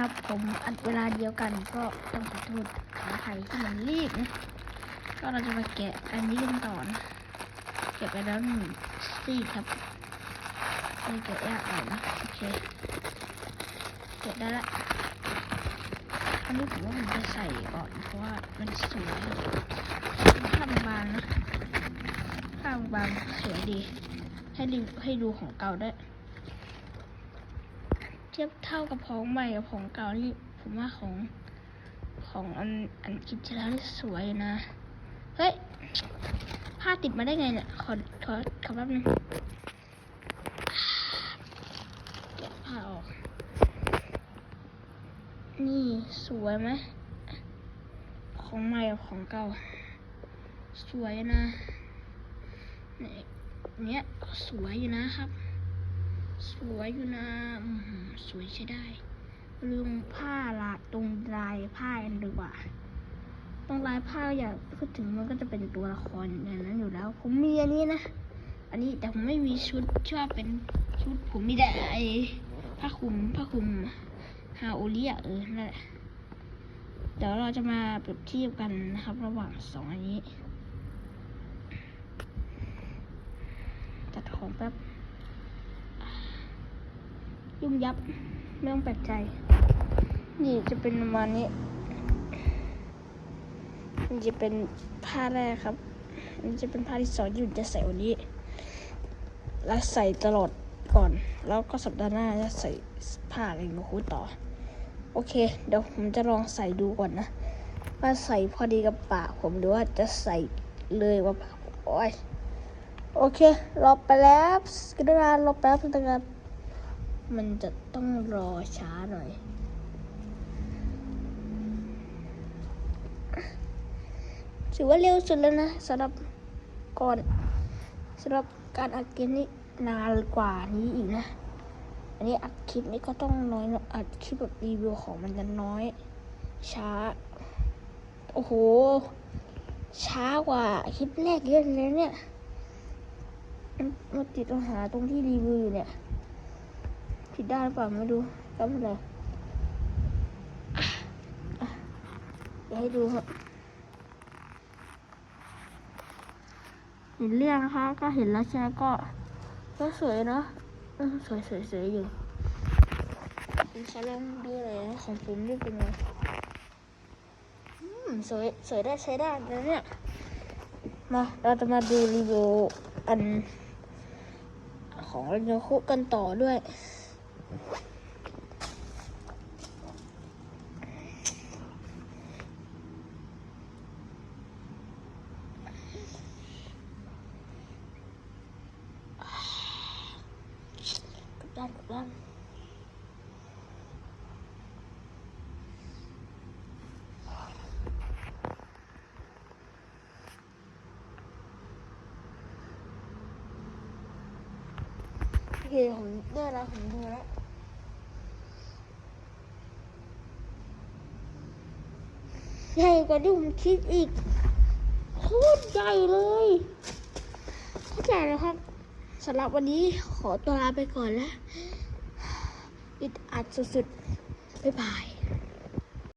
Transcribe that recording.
ครับ ผมอัดเวลาเดียวกันก็ต้องขอโทษขออภัยที่มันรีบนะก็เราจะมาแกะอันนี้กันต่อนะแกะไปแล้วหนึ่งซี่ครับไม่แกะยากหน่อยนะโอเคแกะได้ละอันนี้ผมว่าผมจะใส่ก่อนเพราะว่ามันสวยผ้าบางๆนะผ้าบางๆสวยดี ให้ดูให้ดูของเก่าได้ ทียบเท่ากับของใหม่กับของเก่านี่ผมว่าของของอันอันคลิปที่แล้วนี่สวยนะ เฮ้ยผ้าติดมาได้ไงเนี่ย ขอขอขอแป๊บนึงแกะผ้าออก นี่สวยไหม ของใหม่กับของเก่า สวยนะ เนี่ยเนี่ยสวยอยู่นะครับ สวยอยู่นะสวยใช้ได้ ลืมผ้าละตรงลายผ้าอันดีกว่า ตรงลายผ้าอยากพูดถึงมันก็จะเป็นตัวละครอย่างนั้นอยู่แล้ว ผมมีอันนี้นะ อันนี้แต่ผมไม่มีชุดชอบเป็นชุดผมมีแต่ไอผ้าคลุมผ้าคลุมฮาโอเลียเออนั่นแหละเดี๋ยวเราจะมาเปรียบเทียบกันนะครับ ระหว่างสองอันนี้ จัดของแป๊บ ยุ่งยับไม่ต้องแปลกใจ นี่จะเป็นประมาณนี้นี่จะเป็นผ้าแรกครับอันจะเป็นผ้าที่สองที่ผมจะใส่วันนี้ แล้วใส่ตลอดก่อน แล้วก็สัปดาห์หน้าจะใส่ผ้าอะไรมาคู่ต่อ โอเค เดี๋ยวผมจะลองใส่ดูก่อนนะ ว่าใส่พอดีกับปากผมหรือว่าจะใส่เลยว่าปากโอ้ยโอเครอไปแล้วกระดานรอแป๊บนึงนะครับ มันจะต้องรอช้าหน่อย ถือว่าเร็วสุดแล้วนะสำหรับก่อนสำหรับการอัดเกมนี้นานกว่านี้อีกนะ อันนี้อัดคลิปนี้ก็ต้องน้อยหน่อยอัดคลิปแบบรีวิวของมันจะน้อย ช้า โอ้โห ช้ากว่าคลิปแรกเยอะเลยเนี่ยมันมาติดปัญหาตรงที่รีวิวอยู่เนี่ย ผิดด้านหรือเปล่าไม่ดูก็ไม่เป็นไรอะอะเดี๋ยวให้ดูครับเห็นเรื่องนะคะ ก็เห็นแล้วใช่ก็ ก็สวยเนอะสวยสวยสวยอยู่ผมขอลองดูหน่อยนะของผมนี่เป็นไงสวยสวยได้ใช้ได้แล้วเนี่ย มาเราจะมาดูรีวิวอัน ของเรนโยคุกันต่อด้วย กลับด้านกลับด้านโอเค ผมได้แล้วผมดูแล้วใหญ่กว่าที่ผมคิดอีก โคตรใหญ่เลยเข้าใจแล้วครับสำหรับวันนี้ขอตัวลาไปก่อนแล้วอิดอัดสุดๆ บ๊ายบาย